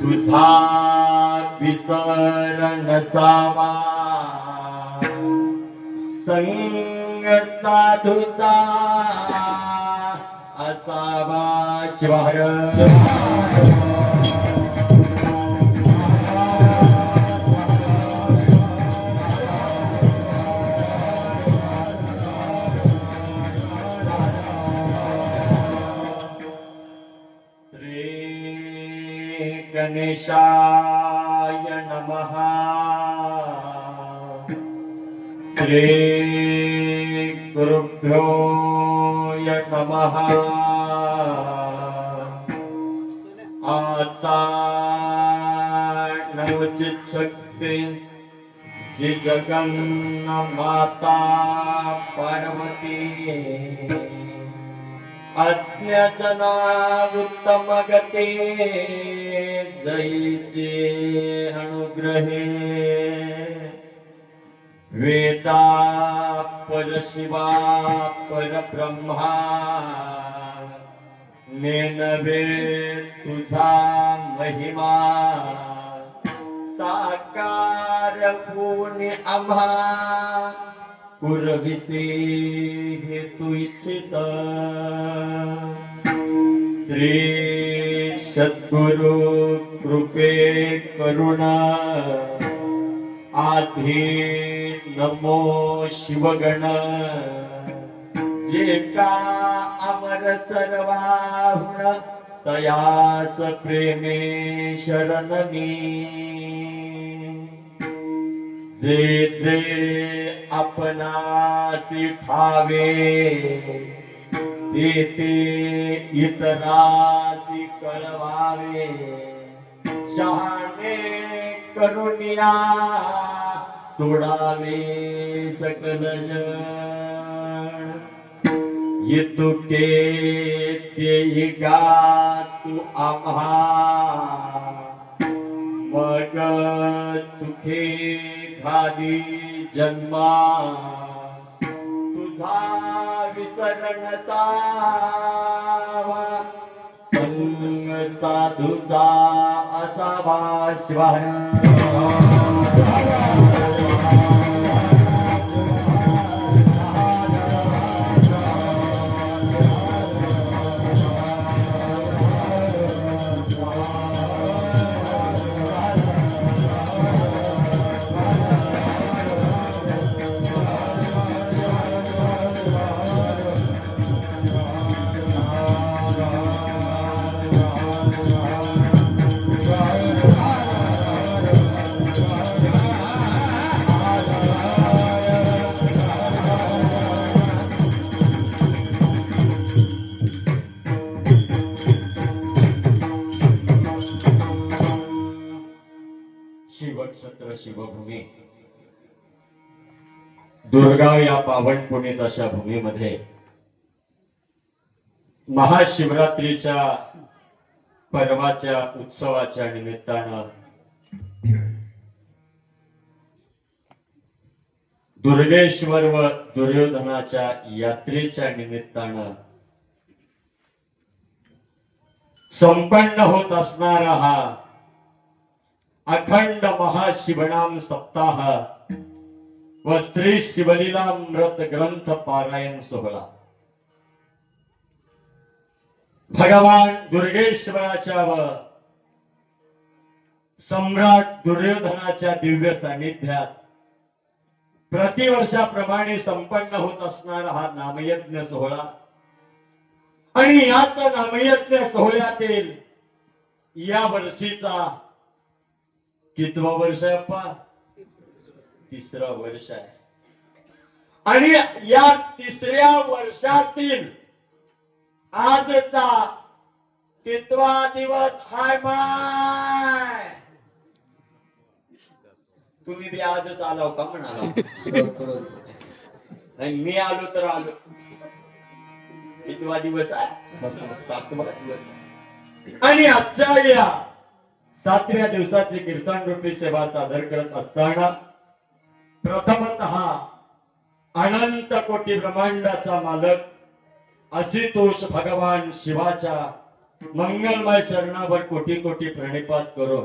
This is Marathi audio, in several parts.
तुझा विसरण नसावा संग साधूचा असावा शिवार गणेशाय नमः। श्रीगुरुग्रोय नमः। आता नवचित्शक्ति चित् माता पार्वती। अद्यतनावित्तमगते जयीचे गते जैचे अनुग्रहे वेदा परशिवा परब्रह्मा नेनवे तुझा महिमा. साकार पुण्य आम्हा. पुरविषे हे तू इच्छित. श्री सद्गुरु कृपे करुणा. आधी नमो शिवगण. जे का अमर सर्वाहुण तयास प्रेमे शरणनी. जे जे आपणासी ठावे ते ते इतरासी कळवावे. शहाणे करुणिया सोडावे सकल येतो के ते गा तू आम्हा? मग सुखे खाली जन्मा. तुझा विसरणता साधूचा असावा शिवाय. दुर्गाव या पावन पुणित अशा भूमीमध्ये महाशिवरात्रीच्या पर्वाच्या उत्सवाच्या निमित्तानं दुर्गेश्वर व दुर्योधनाच्या यात्रेच्या निमित्तानं संपन्न होत असणारा हा अखंड महाशिवनाम सप्ताह व स्त्री शिवलीलामृत ग्रंथ पारायण सोहळा. भगवान दुर्गेश्वराच्या व सम्राट दुर्योधनाच्या दिव्य सान्निध्यात प्रतिवर्षाप्रमाणे संपन्न होत असणारा हा नामयज्ञ सोहळा. आणि याच नामयज्ञ सोहळ्यातील या वर्षीचा कितवा वर्ष अप्पा? तिसरा वर्ष आहे. आणि या तिसऱ्या वर्षातील आजचा कितवा दिवस हाय माय. तुम्ही बी आजच आलो का म्हणाला? नाही मी आलो तर आलो. कितवा दिवस आहे? सातवा. दिवस आहे. आणि आजच्या या सातव्या दिवसाची कीर्तन रूपी सेवा सादर करत असताना प्रथमत अनंत कोटी ब्रह्मांडाचा मालक असितोष भगवान शिवाच्या मंगलमय चरणावर कोटी कोटी प्रणिपात करो.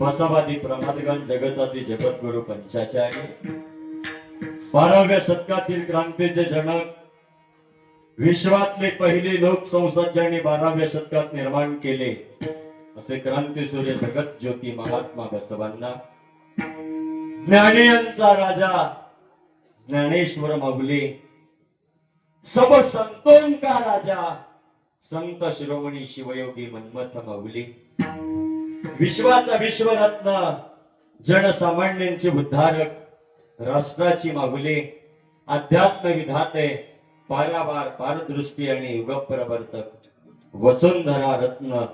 बसवादी प्रमादगण जगतादी जगद्गुरु पंचाचार्य बाराव्या शतकातील क्रांतीचे जनक विश्वातले पहिले लोकसंसद ज्यांनी बाराव्या शतकात निर्माण केले. असे क्रांती सूर्य जगत ज्योती महात्मा बसवांना ज्ञानियांचा राजा ज्ञानेश्वर माऊली सब संतोंका राजा संत शिरोमणी शिवयोगी मन्मथ माऊली. विश्वाचा विश्वरत्न जनसामान्यांचे उद्धारक राष्ट्राची मागुले अध्यात्म विधाते पारावार पारदृष्टी आणि युगप्रवर्तक वसुंधरा रत्न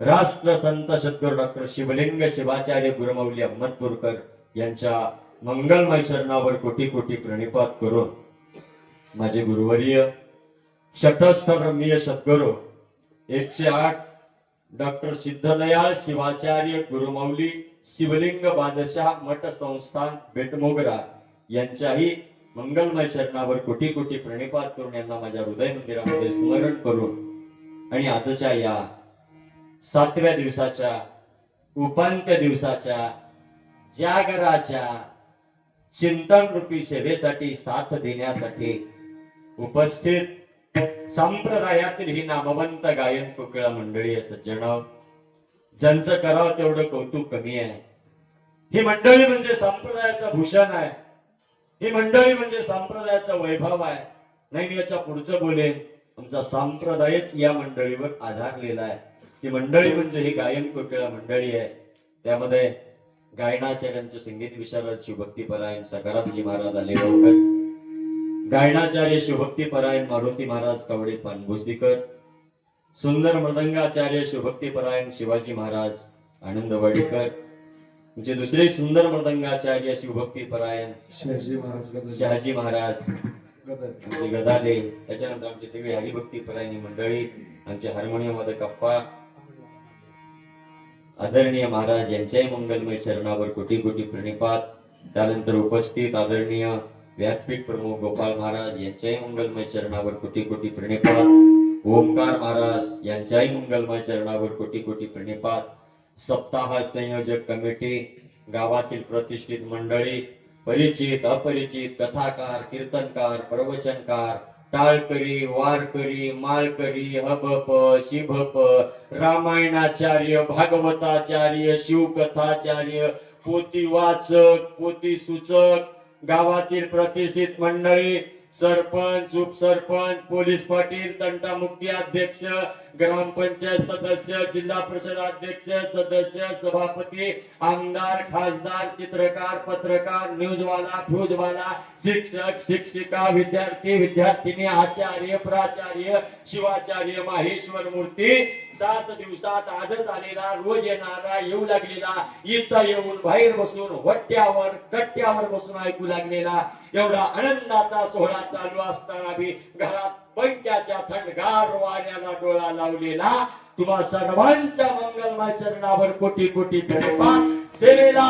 राष्ट्र संत सद्गुरू डॉक्टर शिवलिंग शिवाचार्य गुरुमौली अहमदपूरकर यांच्या मंगलमय चरणावर कोटी कोटी प्रणिपात करून माझे गुरुवर्य शतस्थ ब्रह्मीय सद्गुरू एकशे आठ डॉक्टर सिद्धदयाळ शिवाचार्य गुरुमौली शिवलिंग बादशाह मठ संस्थान बेटमोगरा यांच्याही मंगलमय चरणावर कोटी कोटी प्रणिपात करून यांना माझ्या हृदय मंदिरामध्ये स्मरण करून आणि आजच्या या सातव्या दिवसाच्या उपांत्य दिवसाच्या जागराच्या चिंतन रूपी सेवेसाठी साथ देण्यासाठी उपस्थित. संप्रदायातील ही नामवंत गायन कोकिळा मंडळी आहे सज्जन ज्यांचं करावं तेवढं कौतुक कमी आहे. ही मंडळी म्हणजे संप्रदायाचं भूषण आहे. ही मंडळी म्हणजे संप्रदायाचं वैभव आहे. नाही मी याच्या पुढचं बोलेन. आमचा संप्रदायच या मंडळीवर आधारलेला आहे. ती मंडळी म्हणजे ही गायन कोकिळा मंडळी आहे. त्यामध्ये गायनाचार्यांचे संगीत विशारद शिवभक्ती परायण सकारामजी महाराज आले गायनाचार्य शिवभक्ती परायण मारुती महाराज कवडे पानभोसरीकर सुंदर मृदंगाचार्य शिवभक्ती परायण शिवाजी महाराज आनंद वाडीकर. तुमचे दुसरे सुंदर मृदंगाचार्य शिवभक्ती परायण शहाजी महाराज शहाजी महाराज. आमचे गदाले त्याच्यानंतर आमचे सगळे हरिभक्ती परायणी मंडळी आमचे हार्मोनियममध्ये कप्पा आदरणीय महाराज यांच्याही मंगलमय चरणावर कोटी कोटी प्रणिपात. त्यानंतर उपस्थित आदरणीय व्यासपीठ प्रमुख गोपाल महाराज यांच्याही मंगलमय चरणावर कोटी कोटी प्रणिपात. ओमकार महाराज यांच्याही मंगलमय चरणावर कोटी कोटी प्रणिपात. सप्ताह संयोजक कमिटी गावातील प्रतिष्ठित मंडळी परिचित अपरिचित कथाकार कीर्तनकार प्रवचनकार टाळकरी वारकरी माळकरी हबप शिभप रामायणाचार्य भागवताचार्य शिवकथाचार्य पोती वाचक पोती सूचक गावातील प्रतिष्ठित मंडळी सरपंच उपसरपंच पोलीस पाटील तंटामुक्ती अध्यक्ष ग्रामपंचायत सदस्य जिल्हा परिषद अध्यक्ष सदस्य सभापती आमदार खासदार चित्रकार पत्रकार न्यूजवाला फ्यूजवाला शिक्षक शिक्षिका विद्यार्थी विद्यार्थिनी आचार्य प्राचार्य शिवाचार्य माहेश्वर मूर्ती सात दिवसात आजच आलेला रोज येणारा येऊ लागलेला इथं येऊन बाहेर बसून वट्ट्यावर कट्ट्यावर बसून ऐकू लागलेला एवढा आनंदाचा सोहळा चालू असताना बी घरात पंख्याच्या थंडगार वाऱ्याला डोळा लावलेला. तुम्हा सर्वांच्या मंगलमय चरणावर कोटी कोटी प्रेमात सेवेला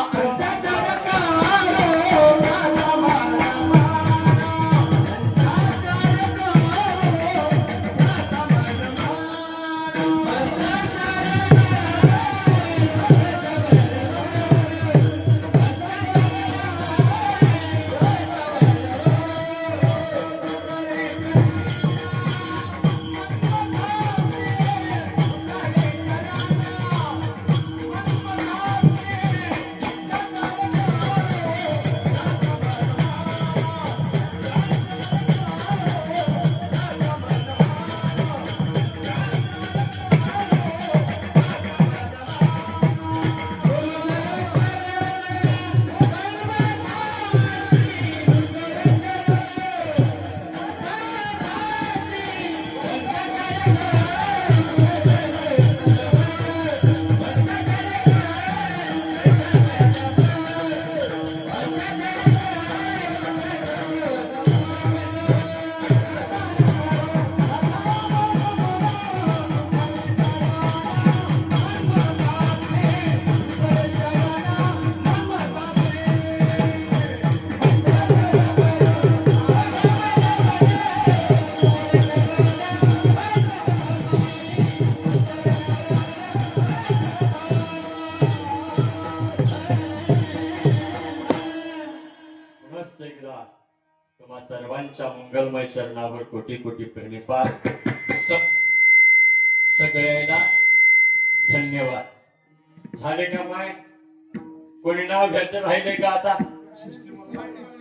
तुम्हा सर्वांच्या मंगलमय चरणावर कोटी कोटी प्रणिपात सगळ्यांना धन्यवाद. झाले का माय? कोणी नाव घ्यायचं राहिले का आता?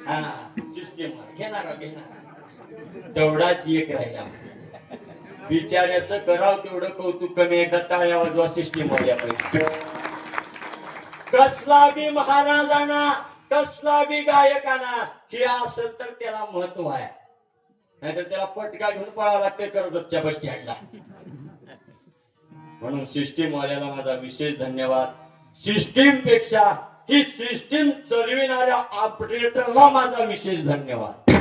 हा सिस्टीम. घेणार घेणार. तेवढाच एक राहिला. विचारायचं कराव तेवढं कौतुक कमी एकदा टाळ्या वाजवा सिस्टीम पाहिजे कसला बी महाराजांना कसला बी गायकाना हे असेल तर त्याला महत्त्व आहे. नाहीतर त्याला पटका घेऊन पळावं लागते कर्जतच्या बस स्टँडला म्हणून सिस्टीम वाल्याला माझा विशेष धन्यवाद. सिस्टीमपेक्षा ही सिस्टीम चलविणाऱ्या ऑपरेटरला माझा विशेष धन्यवाद.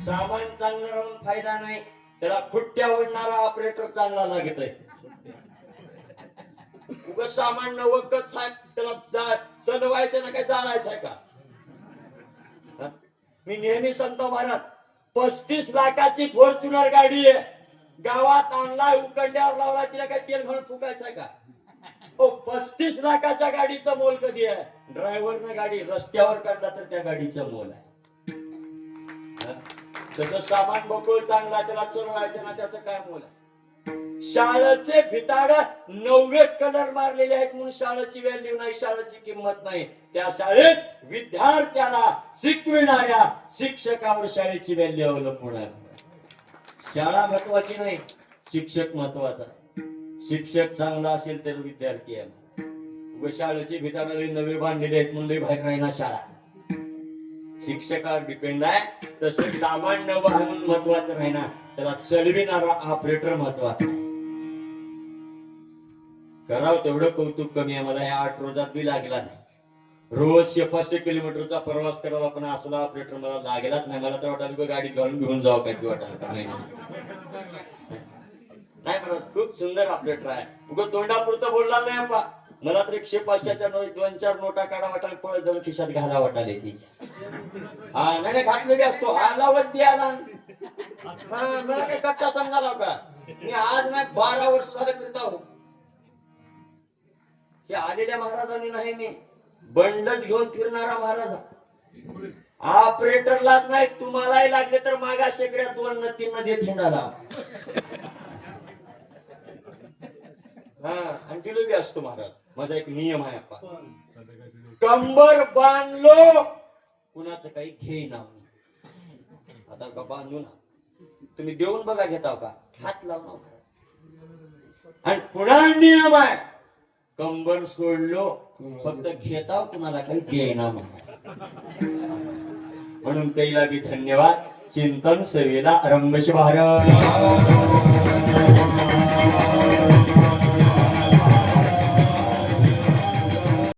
सामान चांगलं राहून फायदा नाही त्याला फुट्ट्या ओढणारा ऑपरेटर चांगला लागत आहे उग सामान नवकच साहेब त्याला चढवायचं ना काय चालायचंय का? मी नेहमी सांगतो महाराज पस्तीस लाखाची फॉर्च्युनर गाडी आहे. गावात आणला उकंड्यावर लावला तिला काय तेल घालून फुकायचंय का? हो पस्तीस लाखाच्या गाडीचं मोल कधी आहे? ड्रायव्हरनं गाडी रस्त्यावर काढला तर त्या गाडीचं मोल आहे. जसं सामान बघून चांगला त्याला चलवायचं ना त्याचं काय मोल आहे? शाळेचे भिताड नववे कलर मारलेले आहेत म्हणून शाळेची व्हॅल्यू नाही शाळेची किंमत नाही. त्या शाळेत विद्यार्थ्याला शिकविणाऱ्या शिक्षकावर शाळेची व्हॅल्यू अवलंबून आहे. शाळा महत्वाची नाही शिक्षक महत्त्वाचा शिक्षक चांगला असेल तर विद्यार्थी आहे. व शाळेची भिताड नवे बांधलेले आहेत म्हणून बाहेर नाही ना शाळा. शिक्षकावर डिपेंड आहे. तसं सामान्य वाहून महत्वाचं नाही ना. त्याला चलविणारा ऑपरेटर महत्त्वाचा. आहे करावं तेवढं कौतुक कमी आहे. मला या आठ रोजात बी लागला नाही. रोज पाचशे किलोमीटरचा प्रवास करावा पण असला ऑपरेटर मला लागेलाच नाही. मला तर वाटायला की गाडी घालून घेऊन जावं काय वाटायला नाही नाही. खूप सुंदर ऑपरेटर आहे. उगा तोंडापुरतं बोलला नाही मला तर एकशे पाचशेच्या नो- दोन चार नोटा काढा वाटा पळत जाऊन खिशात घाला वाटाले तिच्या हा नाही नाही घातलेली असतो. हा लावत द्या ना मला काही कच्चा समजाला का? मी आज नाही बारा वर्ष झाले फिरता हो. हे आलेल्या महाराजांनी नाही मी. बंडच घेऊन फिरणारा महाराज. ऑपरेटरलाच नाही तुम्हालाही लागले तर मागा शेगड्या दोन न तीन न देत हिंडाला. हा आणि जिलेबी असतो महाराज. माझा एक नियम आहे कंबर बांधलो कुणाचं काही घे ना आता का बांधू ना. तुम्ही देऊन बघा घेताव का हात लावू ना महाराज आणि पुन्हा नियम आहे. कंबर सोडलो फक्त घेताव कुणाला काही महाराज म्हणून त्याला बी धन्यवाद. चिंतन सेवेला रंगश भारत